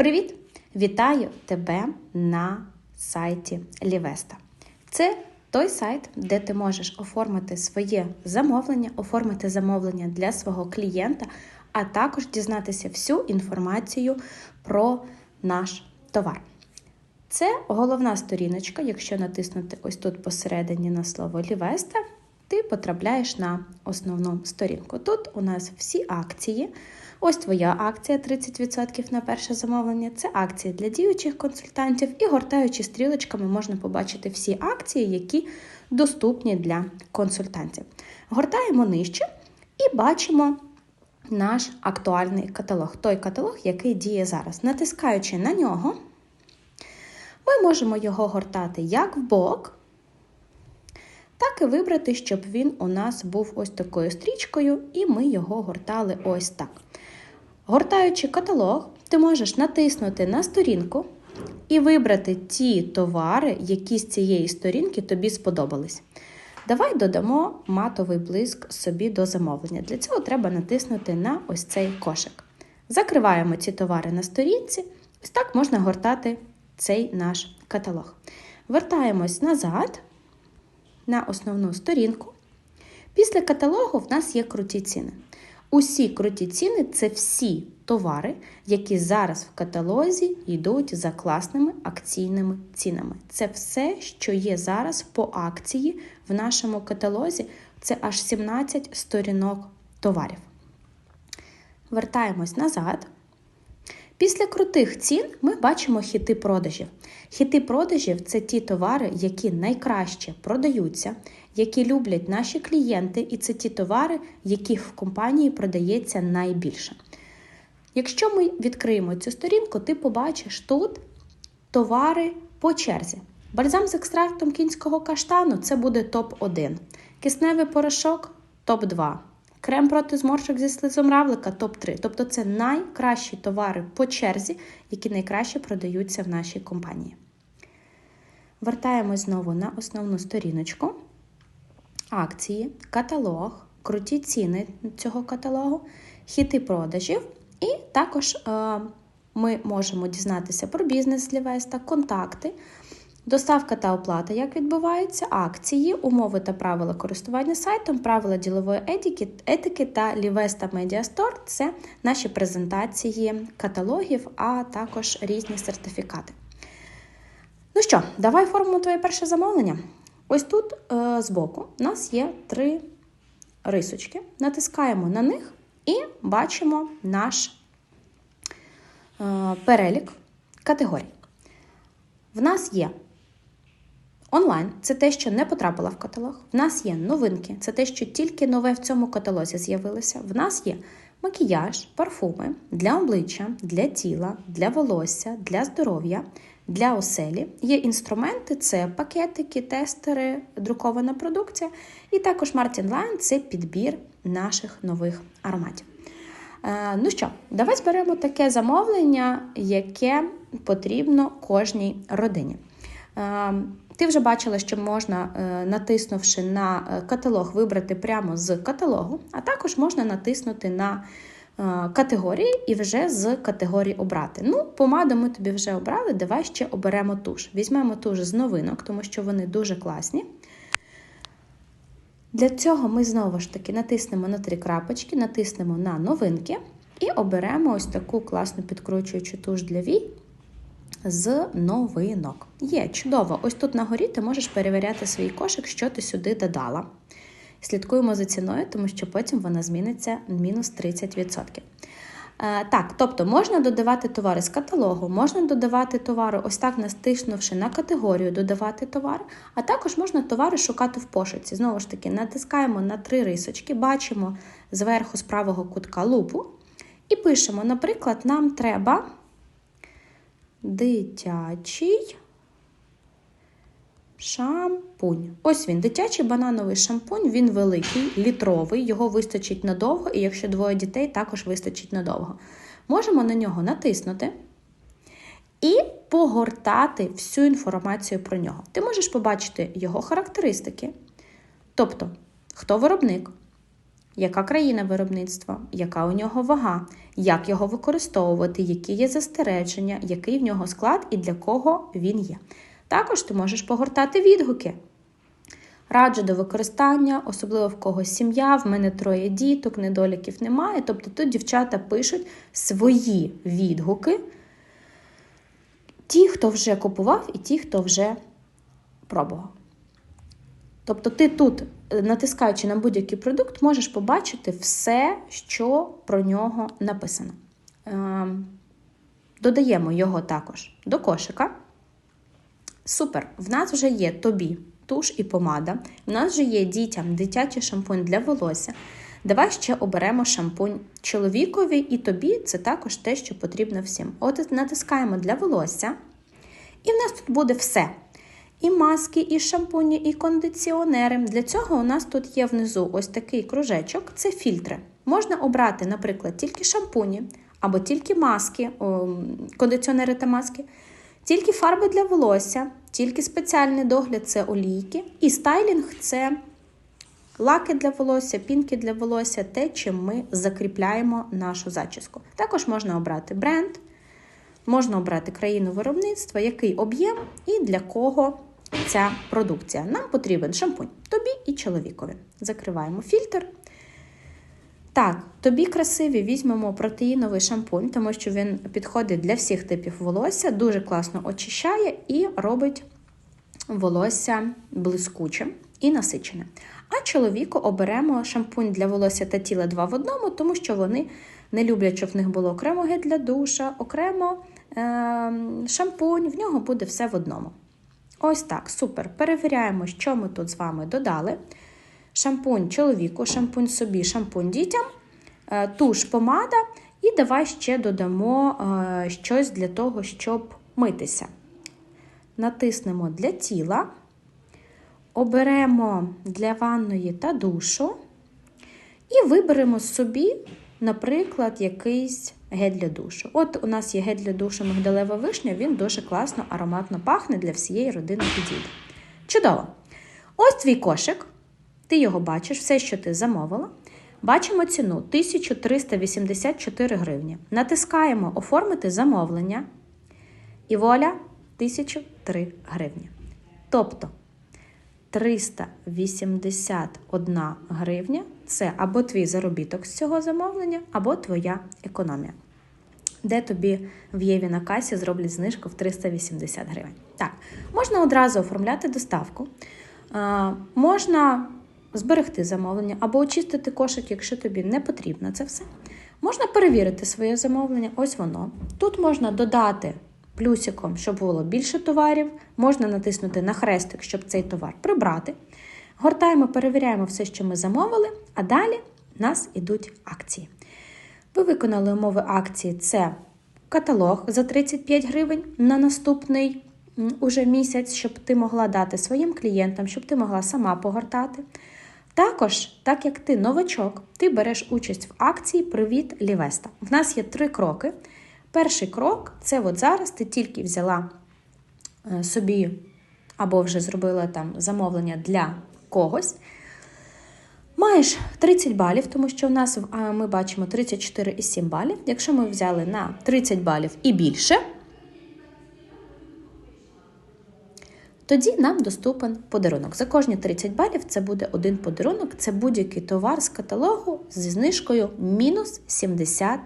Привіт! Вітаю тебе на сайті Лівеста. Це той сайт, де ти можеш оформити своє замовлення, оформити замовлення для свого клієнта, а також дізнатися всю інформацію про наш товар. Це головна сторіночка. Якщо натиснути ось тут посередині на слово Лівеста, ти потрапляєш на основну сторінку. Тут у нас всі акції. Ось твоя акція 30% на перше замовлення. Це акції для діючих консультантів, і гортаючи стрілочками, можна побачити всі акції, які доступні для консультантів. Гортаємо нижче і бачимо наш актуальний каталог. Той каталог, який діє зараз. Натискаючи на нього, ми можемо його гортати як в бок, так і вибрати, щоб він у нас був ось такою стрічкою, і ми його гортали ось так. Гортаючи каталог, ти можеш натиснути на сторінку і вибрати ті товари, які з цієї сторінки тобі сподобались. Давай додамо матовий блиск собі до замовлення. Для цього треба натиснути на ось цей кошик. Закриваємо ці товари на сторінці, ось так можна гортати цей наш каталог. Вертаємось назад на основну сторінку. Після каталогу в нас є круті ціни. Усі круті ціни це всі товари, які зараз в каталозі йдуть за класними акційними цінами. Це все, що є зараз по акції в нашому каталозі. Це аж 17 сторінок товарів. Вертаємось назад. Після крутих цін ми бачимо хіти продажів. Хіти продажів це ті товари, які найкраще продаються, які люблять наші клієнти, і це ті товари, які в компанії продається найбільше. Якщо ми відкриємо цю сторінку, ти побачиш тут товари по черзі. Бальзам з екстрактом кінського каштану це буде топ-1. Кисневий порошок топ-2. Крем проти зморшок зі слизом равлика топ-3. Тобто це найкращі товари по черзі, які найкраще продаються в нашій компанії. Вертаємось знову на основну сторіночку. Акції, каталог, круті ціни цього каталогу, хіти продажів. І також е, ми можемо дізнатися про бізнес з Лівеста, контакти. Доставка та оплата, як відбувається, акції, умови та правила користування сайтом, правила ділової етики, етики та Лівеста Store – це наші презентації каталогів, а також різні сертифікати. Ну що, давай оформимо твоє перше замовлення. Ось тут е, збоку у нас є три рисочки. Натискаємо на них і бачимо наш е, перелік категорій. В нас є онлайн, це те, що не потрапило в каталог. В нас є новинки, це те, що тільки нове в цьому каталозі з'явилося. В нас є макіяж, парфуми для обличчя, для тіла, для волосся, для здоров'я, для оселі. Є інструменти, це пакетики, тестери, друкована продукція. І також Martin Line це підбір наших нових ароматів. Е, ну що, давай зберемо таке замовлення, яке потрібно кожній родині. Е, ти вже бачила, що можна, е, натиснувши на каталог, вибрати прямо з каталогу, а також можна натиснути на категорії і вже з категорії обрати. Ну, помаду ми тобі вже обрали, давай ще оберемо туш. Візьмемо туш з новинок, тому що вони дуже класні. Для цього ми знову ж таки натиснемо на три крапочки, натиснемо на новинки і оберемо ось таку класну підкручуючу туш для вій з новинок. Є, чудово! Ось тут на горі ти можеш перевіряти свій кошик, що ти сюди додала. Слідкуємо за ціною, тому що потім вона зміниться мінус 30%. Е, так, тобто можна додавати товари з каталогу, можна додавати товари, ось так настиснувши на категорію, додавати товар, а також можна товари шукати в пошуці. Знову ж таки, натискаємо на три рисочки, бачимо зверху з правого кутка лупу і пишемо, наприклад, нам треба дитячий шампунь. Ось він, дитячий банановий шампунь, він великий, літровий, його вистачить надовго, і якщо двоє дітей, також вистачить надовго. Можемо на нього натиснути і погортати всю інформацію про нього. Ти можеш побачити його характеристики, тобто, хто виробник, яка країна виробництва, яка у нього вага, як його використовувати, які є застереження, який в нього склад і для кого він є. Також ти можеш погортати відгуки. Раджу до використання, особливо в когось сім'я, в мене троє діток, недоліків немає. Тобто тут дівчата пишуть свої відгуки, ті, хто вже купував, і ті, хто вже пробував. Тобто, ти тут, натискаючи на будь-який продукт, можеш побачити все, що про нього написано. Ем, додаємо його також до кошика. Супер! В нас вже є тобі туш і помада. В нас вже є дітям дитячий шампунь для волосся. Давай ще оберемо шампунь чоловікові і тобі це також те, що потрібно всім. От натискаємо для волосся, і в нас тут буде все. І маски, і шампуні, і кондиціонери. Для цього у нас тут є внизу ось такий кружечок це фільтри. Можна обрати, наприклад, тільки шампуні, або тільки маски, кондиціонери та маски, тільки фарби для волосся, тільки спеціальний догляд це олійки, і стайлінг це лаки для волосся, пінки для волосся, те, чим ми закріпляємо нашу зачіску. Також можна обрати бренд, можна обрати країну виробництва, який об'єм і для кого ця продукція. Нам потрібен шампунь тобі і чоловікові. Закриваємо фільтр. Так, тобі красиві візьмемо протеїновий шампунь, тому що він підходить для всіх типів волосся, дуже класно очищає і робить волосся блискучим і насиченим. А чоловіку оберемо шампунь для волосся та тіла два в одному, тому що вони не люблять, щоб в них було окремо гель для душа, окремо е- шампунь, в нього буде все в одному. Ось так, супер. Перевіряємо, що ми тут з вами додали. Шампунь чоловіку, шампунь собі, шампунь дітям, е, туш помада. І давай ще додамо е, щось для того, щоб митися. Натиснемо для тіла, оберемо для ванної та душу. І виберемо собі, наприклад, якийсь гель для душу. От у нас є гель для душу мигдалева вишня, він дуже класно, ароматно пахне для всієї родини підійде. Чудово! Ось твій кошик. Ти його бачиш, все, що ти замовила. Бачимо ціну 1384 гривні. Натискаємо Оформити замовлення. І воля 1003 гривні. Тобто 381 гривня це або твій заробіток з цього замовлення, або твоя економія. Де тобі в Єві на касі зроблять знижку в 380 гривень. Так, можна одразу оформляти доставку. Можна зберегти замовлення або очистити кошик, якщо тобі не потрібно це все. Можна перевірити своє замовлення, ось воно. Тут можна додати плюсиком, щоб було більше товарів, можна натиснути на хрестик, щоб цей товар прибрати. Гортаємо, перевіряємо все, що ми замовили, а далі в нас йдуть акції. Ви виконали умови акції: це каталог за 35 гривень на наступний уже місяць, щоб ти могла дати своїм клієнтам, щоб ти могла сама погортати. Також, так як ти новачок, ти береш участь в акції Привіт Лівеста. В нас є три кроки. Перший крок це от зараз ти тільки взяла е, собі або вже зробила там замовлення для когось. Маєш 30 балів, тому що в нас ми бачимо 34,7 балів. Якщо ми взяли на 30 балів і більше, тоді нам доступен подарунок. За кожні 30 балів це буде один подарунок, це будь-який товар з каталогу зі знижкою мінус 75%.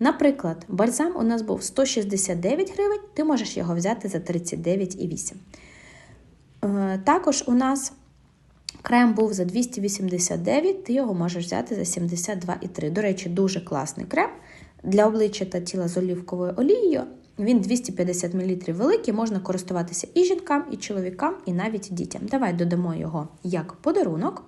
Наприклад, бальзам у нас був 169 гривень, ти можеш його взяти за 39,8. Е, також у нас крем був за 289, ти його можеш взяти за 72,3. До речі, дуже класний крем для обличчя та тіла з олівковою олією. Він 250 мл великий, можна користуватися і жінкам, і чоловікам, і навіть дітям. Давай додамо його як подарунок.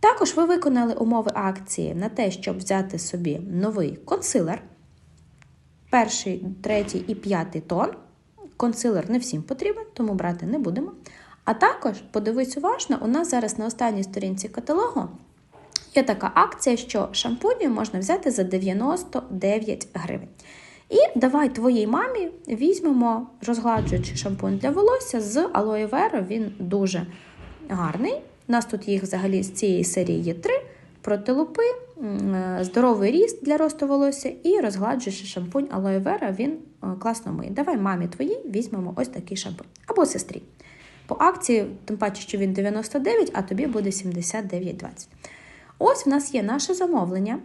Також ви виконали умови акції на те, щоб взяти собі новий консилер. Перший, третій і п'ятий тон. Консилер не всім потрібен, тому брати не будемо. А також, подивись уважно, у нас зараз на останній сторінці каталогу є така акція, що шампуні можна взяти за 99 гривень. І давай твоїй мамі візьмемо розгладжуючий шампунь для волосся з алоє вера. Він дуже гарний У нас тут їх взагалі з цієї серії є три: протилупи, е, здоровий ріст для росту волосся і розгладжуючий шампунь Vera, він е, класно миє. Давай мамі твоїй візьмемо ось такий шампунь. Або сестрі. По акції, тим паче, що він 99, а тобі буде 79,20. Ось в нас є наше замовлення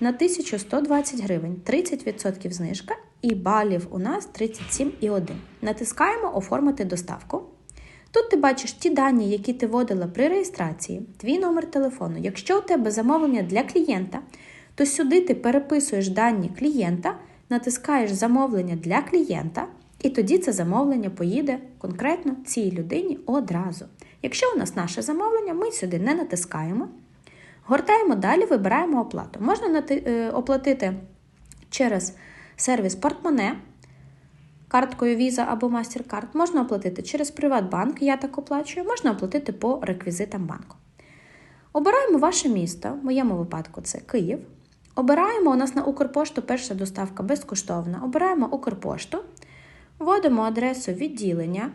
на 1120 гривень, 30% знижка, і балів у нас 37,1. Натискаємо Оформити доставку. Тут ти бачиш ті дані, які ти вводила при реєстрації, твій номер телефону. Якщо у тебе замовлення для клієнта, то сюди ти переписуєш дані клієнта, натискаєш замовлення для клієнта, і тоді це замовлення поїде конкретно цій людині одразу. Якщо у нас наше замовлення, ми сюди не натискаємо. Гортаємо далі, вибираємо оплату. Можна е, оплатити через сервіс портмоне, карткою Visa або MasterCard. Можна оплатити через Приватбанк, я так оплачую, можна оплатити по реквізитам банку. Обираємо ваше місто, в моєму випадку це Київ. Обираємо у нас на Укрпошту перша доставка безкоштовна. Обираємо Укрпошту, вводимо адресу відділення.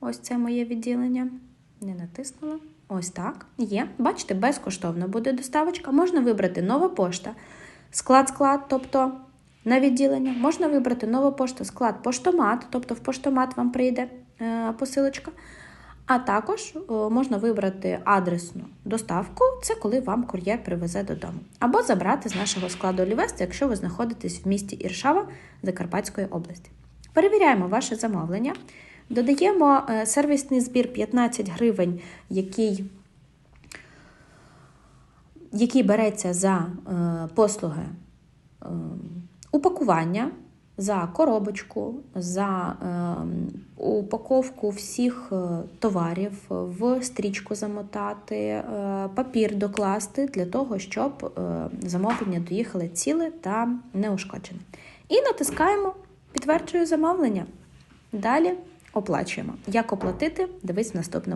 Ось це моє відділення. Не натиснула. Ось так. Є. Бачите, безкоштовно буде доставочка. Можна вибрати нова пошта, склад-склад, тобто на відділення. Можна вибрати нова пошта, склад поштомат, тобто в поштомат вам прийде е, посилочка. А також е, можна вибрати адресну доставку, це коли вам кур'єр привезе додому. Або забрати з нашого складу Олівест, якщо ви знаходитесь в місті Іршава Закарпатської області. Перевіряємо ваше замовлення. Додаємо е, сервісний збір 15 гривень, який, який береться за послуги упакування, за коробочку, за е, упаковку всіх е, товарів, в стрічку замотати, е, папір докласти для того, щоб е, замовлення доїхали ціле та неушкоджене. І натискаємо Підтверджую замовлення. Далі оплачуємо. Як оплатити? Дивись в наступному.